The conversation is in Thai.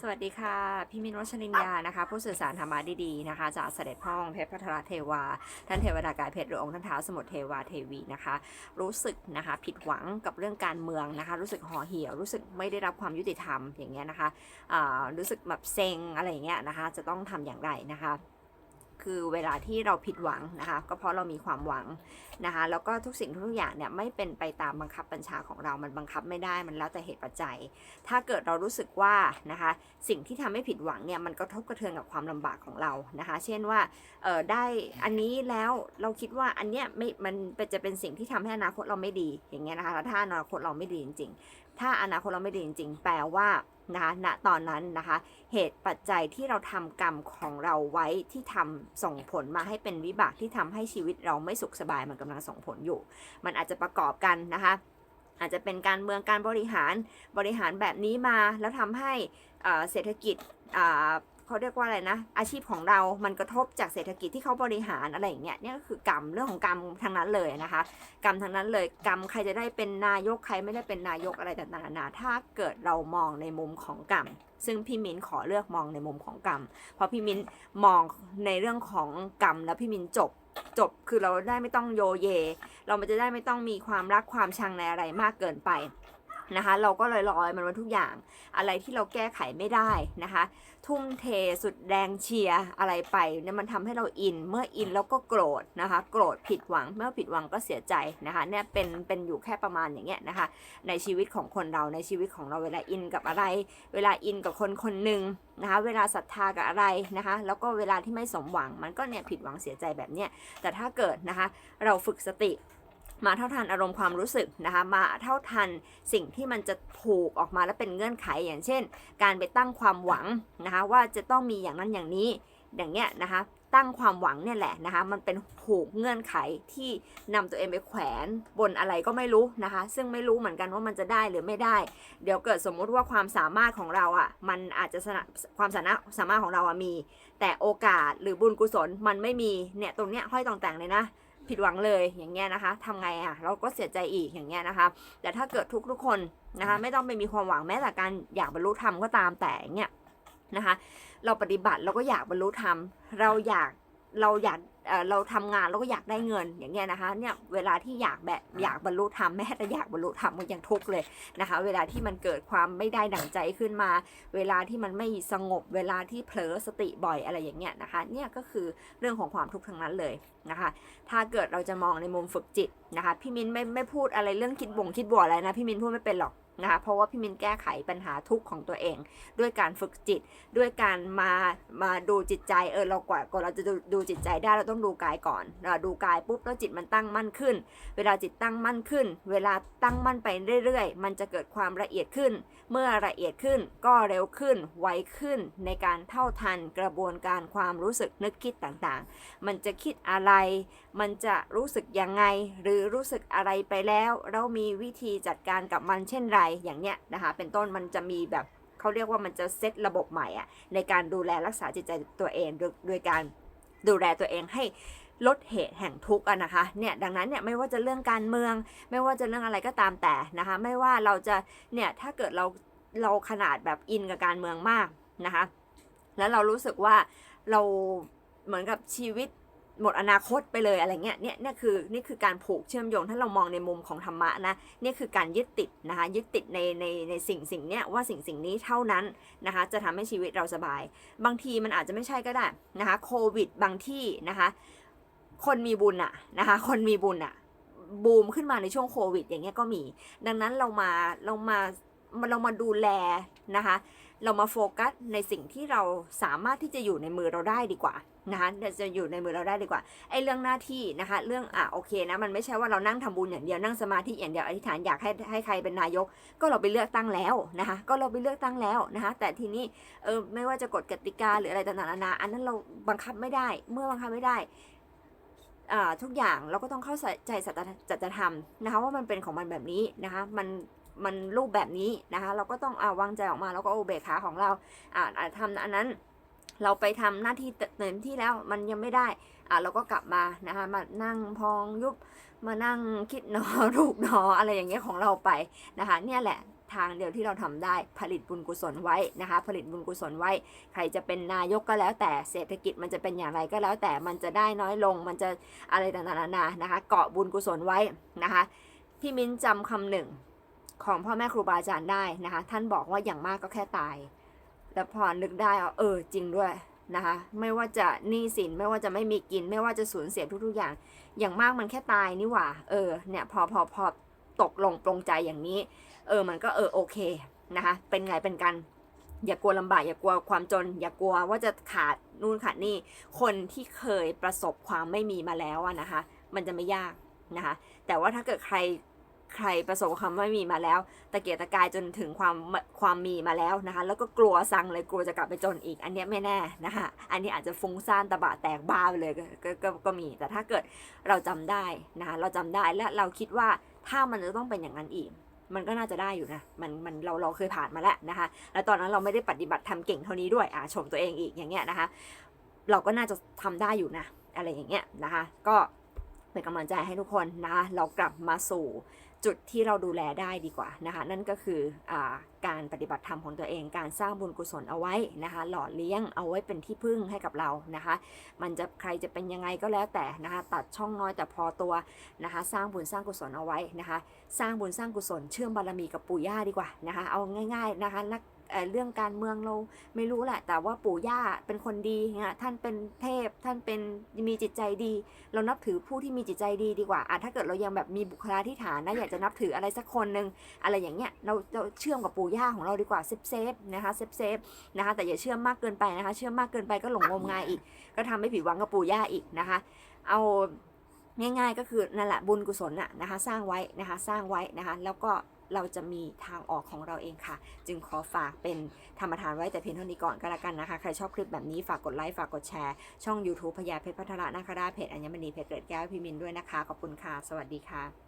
สวัสดีค่ะ พี่มินวัชรินยานะคะ ผู้สื่อสารธรรมะดีๆนะคะ จากเสด็จพ่อองค์เพชรพัทรเทวา ท่านเทวดากายเพชรหรือองค์ท่านเท้าสมุทรเทวาเทวีนะคะ รู้สึกนะคะ ผิดหวังกับเรื่องการเมืองนะคะ รู้สึกห่อเหี่ยว รู้สึกไม่ได้รับความยุติธรรมอย่างเงี้ยนะคะรู้สึกแบบเซ็งอะไรอย่างเงี้ยนะคะ จะต้องทำอย่างไรนะคะ คือเวลาที่เราผิดหวังนะคะ ก็เพราะเรามีความหวังนะคะ แล้วก็ทุกสิ่งทุกอย่างเนี่ยไม่เป็นไปตามบังคับบัญชาของเรา มันบังคับไม่ได้ มันแล้วแต่เหตุปัจจัย ถ้าเกิดเรารู้สึกว่านะคะ สิ่งที่ทำให้ผิดหวังเนี่ยมันกระทบกระเทือนกับความลำบากของเรานะคะ เช่นว่าเออได้อันนี้แล้วเราคิดว่าอันเนี้ยไม่ มันจะเป็นสิ่งที่ทำให้อนาคตเราไม่ดี อย่างเงี้ยนะคะแล้วถ้าอนาคตเราไม่ดีจริง ถ้าอนาคตเราไม่ดีจริง ๆ แปลว่านะคะณตอนนั้นนะคะ เหตุปัจจัยที่เราทำกรรมของเราไว้ที่ทำส่งผลมาให้เป็นวิบากที่ทำให้ชีวิตเราไม่สุขสบายมันกำลังส่งผลอยู่ มันอาจจะประกอบกันนะคะอาจจะเป็นการเมืองการบริหารบริหารแบบนี้มา แล้วทำให้เศรษฐกิจ เขาเรียกว่าอะไรนะ อาชีพของเรา มันกระทบจากเศรษฐกิจที่เขาบริหารอะไรอย่างเงี้ยนี่ก็คือกรรมเรื่องของกรรมทางนั้นเลยนะคะ กรรมทางนั้นเลยกรรมใครจะได้เป็นนายกใครไม่ได้เป็นนายกอะไรต่างๆนานาถ้าเกิดเรามองในมุมของกรรมซึ่งพี่มิ้นขอเลือกมองในมุมของกรรม เพราะพี่มิ้นมองในเรื่องของกรรมแล้วพี่มิ้นจบจบคือเราได้ไม่ต้องโยเย เรามันจะได้ไม่ต้องมีความรักความชังในอะไรมากเกินไป นะคะ เราก็ลอยลอยๆมันมาทุกอย่าง อะไรที่เราแก้ไขไม่ได้นะคะ ทุ่มเทสุดแรงเชียร์อะไรไปเนี่ยมันทำให้เราอิน เมื่ออินแล้วก็โกรธนะคะ โกรธผิดหวัง เมื่อผิดหวังก็เสียใจนะคะเนี่ยเป็นเป็นอยู่แค่ประมาณอย่างเงี้ยนะคะ ในชีวิตของคนเราในชีวิตของเราเวลาอินกับอะไร เวลาอินกับคนคนหนึ่งนะคะเวลาศรัทธากับอะไรนะคะ แล้วก็เวลาที่ไม่สมหวังมันก็เนี่ยผิดหวังเสียใจแบบเนี้ยแต่ถ้าเกิดนะคะ เราฝึกสติ มาเท่าทันอารมณ์ความรู้สึกนะคะมาเท่าทันสิ่งที่มันจะผูกออกมาแล้วเป็นเงื่อนไขอย่างเช่น การไปตั้งความหวังนะคะว่าจะต้องมีอย่างนั้นอย่างนี้อย่างเงี้ยนะคะตั้งความหวังเนี่ยแหละนะคะมันเป็นผูกเงื่อนไขที่นำตัวเองไปแขวนบนอะไรก็ไม่รู้นะคะ ซึ่งไม่รู้เหมือนกันว่ามันจะได้หรือไม่ได้ เดี๋ยวเกิดสมมุติว่าความสามารถของเราอะมันอาจจะสนะความสามารถสามารถของเราอะมี แต่โอกาสหรือบุญกุศลมันไม่มีเนี่ยตรงเนี้ยห้อยตองแต่งเลยนะ ผิดหวังเลยอย่างเงี้ยนะคะทำไงอะเราก็เสียใจอีกอย่างเงี้ยนะคะ แต่ถ้าเกิดทุกทุกๆคนนะคะ ไม่ต้องไปมีความหวังแม้แต่การอยากบรรลุธรรมก็ตามแต่อย่างเงี้ยนะคะ เราปฏิบัติเราก็อยากบรรลุธรรมเราอยากเราอยาก เอ่อเราทำงานเราก็อยากได้เงินอย่างเงี้ยนะคะเนี่ยเวลาที่อยากแบบอยากบรรลุธรรมแม้แต่อยากบรรลุธรรมก็ยังทุกข์เลยนะคะ เวลาที่มันเกิดความไม่ได้ดั่งใจขึ้นมา เวลาที่มันไม่สงบเวลาที่เผลอสติบ่อยอะไรอย่างเงี้ยนะคะเนี่ยก็คือเรื่องของความทุกข์ทั้งนั้นเลยนะคะ ถ้าเกิดเราจะมองในมุมฝึกจิตนะคะพี่มินไม่ไม่พูดอะไรเรื่องคิดบ่งคิดบวกอะไรนะพี่มินพูดไม่เป็นหรอก นะคะเพราะว่าพี่มินแก้ไขปัญหาทุกข์ของตัวเอง ด้วยการฝึกจิต ด้วยการมามาดูจิตใจเออเรากว่าก่อนเราจะดูดูจิตใจได้เราต้องดูกายก่อนเราดูกายปุ๊บแล้วจิตมันตั้งมั่นขึ้น เวลาจิตตั้งมั่นขึ้น เวลาตั้งมั่นไปเรื่อยๆ มันจะเกิดความละเอียดขึ้น เมื่อละเอียดขึ้นก็เร็วขึ้นไวขึ้นในการเท่าทันกระบวนการความรู้สึกนึกคิดต่างๆ มันจะคิดอะไร มันจะรู้สึกยังไง หรือรู้สึกอะไรไปแล้ว เรามีวิธีจัดการกับมันเช่นไรอย่างเนี้ยนะคะเป็นต้นมันจะมีแบบเขาเรียกว่ามันจะเซตระบบใหม่อะในการดูแลรักษาจิตใจตัวเองโดยโดยการดูแลตัวเองให้ลดเหตุแห่งทุกข์อะนะคะเนี่ยดังนั้นเนี่ยไม่ว่าจะเรื่องการเมือง ไม่ว่าจะเรื่องอะไรก็ตามแต่นะคะไม่ว่าเราจะเนี่ยถ้าเกิดเราเราขนาดแบบอินกับการเมืองมากนะคะแล้วเรารู้สึกว่าเราเหมือนกับชีวิต หมดอนาคตไปเลยอะไรเงี้ยเนี่ยเนี่ยคือนี่คือการผูกเชื่อมโยงถ้าเรามองในมุมของธรรมะนะนี่คือการยึดติดนะคะยึดติดในในในสิ่งสิ่งเนี้ยว่าสิ่งสิ่งนี้เท่านั้นนะคะจะทำให้ชีวิตเราสบาย บางทีมันอาจจะไม่ใช่ก็ได้นะคะโควิดบางที่นะคะคนมีบุญอะนะคะคนมีบุญอะบูมขึ้นมาในช่วงโควิดอย่างเงี้ยก็มี ดังนั้นเรามาเรามา เรามาดูแลนะคะ เรามาโฟกัสในสิ่งที่เราสามารถที่จะอยู่ในมือเราได้ดีกว่านะคะจะอยู่ในมือเราได้ดีกว่าไอ้เรื่องหน้าที่นะคะ เรื่องอะโอเคนะมันไม่ใช่ว่าเรานั่งทำบุญอย่างเดียวนั่งสมาธิอย่างเดียวอธิษฐานอยากให้ให้ใครเป็นนายก ก็เราไปเลือกตั้งแล้วนะคะ ก็เราไปเลือกตั้งแล้วนะคะ แต่ทีนี้เออไม่ว่าจะกฎกติกาหรืออะไรต่างๆนานาอันนั้นเราบังคับไม่ได้ เมื่อบังคับไม่ได้อ่าทุกอย่างเราก็ต้องเข้าใจสัจธรรมนะคะว่ามันเป็นของมันแบบนี้นะคะ มัน มันรูปแบบนี้นะคะ เราก็ต้องอ่าวางใจออกมาแล้วก็โอเบกขาของเราอ่าทำอันนั้นเราไปทำหน้าที่เต็มที่แล้วมันยังไม่ได้อ่าเราก็กลับมานะคะมานั่งพองยุบมานั่งคิดหนอรูปหนออะไรอย่างเงี้ยของเราไปนะคะ เนี่ยแหละทางเดียวที่เราทำได้ผลิตบุญกุศลไว้นะคะ ผลิตบุญกุศลไว้ ใครจะเป็นนายกก็แล้วแต่เศรษฐกิจมันจะเป็นอย่างไรก็แล้วแต่มันจะได้น้อยลง มันจะอะไรต่างๆนานานะคะ เกาะบุญกุศลไว้นะคะ พี่มิ้นจำคำหนึ่ง ของพ่อแม่ครูบาอาจารย์ได้นะคะ ท่านบอกว่าอย่างมากก็แค่ตายแล้วพอนึกได้เอเออจริงด้วยนะคะไม่ว่าจะหนี้สินไม่ว่าจะไม่มีกิน ไม่ว่าจะสูญเสียทุกๆอย่าง อย่างมากมันแค่ตายนี่หว่า เออเนี่ยพอพอพอตกลงปรงใจอย่างนี้ เออมันก็เออโอเคนะคะเป็นไงเป็นกัน อย่ากลัวลำบากอย่ากลัวความจน อย่ากลัวว่าจะขาดนู่นขาดนี่คนที่เคยประสบความไม่มีมาแล้วอะนะคะ มันจะไม่ยากนะคะแต่ว่าถ้าเกิดใคร ใครประสบความไม่มีมาแล้ว ตะเกียกตะกายจนถึงความความมีมาแล้วนะคะ แล้วก็กลัวสั่งเลยกลัวจะกลับไปจนอีก อันนี้ไม่แน่นะคะ อันนี้อาจจะฟุ้งซ่านตะบะแตกบ้าไปเลยก็ก็ก็ก็มี แต่ถ้าเกิดเราจำได้นะคะเราจำได้และเราคิดว่าถ้ามันจะต้องเป็นอย่างนั้นอีกมันก็น่าจะได้อยู่นะ มันมันเราเราเคยผ่านมาแล้วนะคะ แล้วตอนนั้นเราไม่ได้ปฏิบัติทำเก่งเท่านี้ด้วย อ่าชมตัวเองอีกอย่างเงี้ยนะคะ เราก็น่าจะทำได้อยู่นะ อะไรอย่างเงี้ยนะคะ ก็เป็นกำลังใจให้ทุกคนนะคะเรากลับมาสู่ จุดที่เราดูแลได้ดีกว่านะคะนั่นก็คืออการปฏิบัติธรรมของตัวเอง การสร้างบุญกุศลเอาไว้นะคะหล่อเลี้ยงเอาไว้เป็นที่พึ่งให้กับเรานะคะมันจะใครจะเป็นยังไงก็แล้วแต่นะคะตัดช่องน้อยแต่พอตัวนะคะสร้างบุญสร้างกุศลเอาไว้นะคะสร้างบุญสร้างกุศลเชื่อมบารมีกับปู่ย่าดีกว่านะคะเอาง่ายๆนะคะนัก เรื่องการเมืองเราไม่รู้แหละ แต่ว่าปู่ย่าเป็นคนดีนะท่านเป็นเทพท่านเป็นมีจิตใจดี เรานับถือผู้ที่มีจิตใจดีดีกว่าอะถ้าเกิดเรายังแบบมีบุคลาธิฐานนะอยากจะนับถืออะไรสักคนหนึ่งอะไรอย่างเงี้ยเราเราเชื่อมกับปู่ย่าของเราดีกว่าเซฟเซฟนะคะเซฟเซฟนะคะแต่อย่าเชื่อมมากเกินไปนะคะ เชื่อมมากเกินไปก็หลงงมงายอีก ก็ทำให้ผิดหวังกับปู่ย่าอีกนะคะ เอา ง่าย ๆ ก็คือนั่นแหละบุญกุศลน่ะนะคะสร้างไว้นะคะสร้างไว้นะคะแล้วก็เราจะมีทางออกของเราเองค่ะ จึงขอฝากเป็นธรรมทานไว้แต่เพียงเท่านี้ก่อนก็แล้วกันนะคะ ใครชอบคลิปแบบนี้ฝากกดไลค์ ฝากกดแชร์ ช่อง YouTube พญาเพชรพัทระนาคราชเพจอัญมณีเพจเกรดแก้วพิมินด้วยนะคะ ขอบคุณค่ะ สวัสดีค่ะ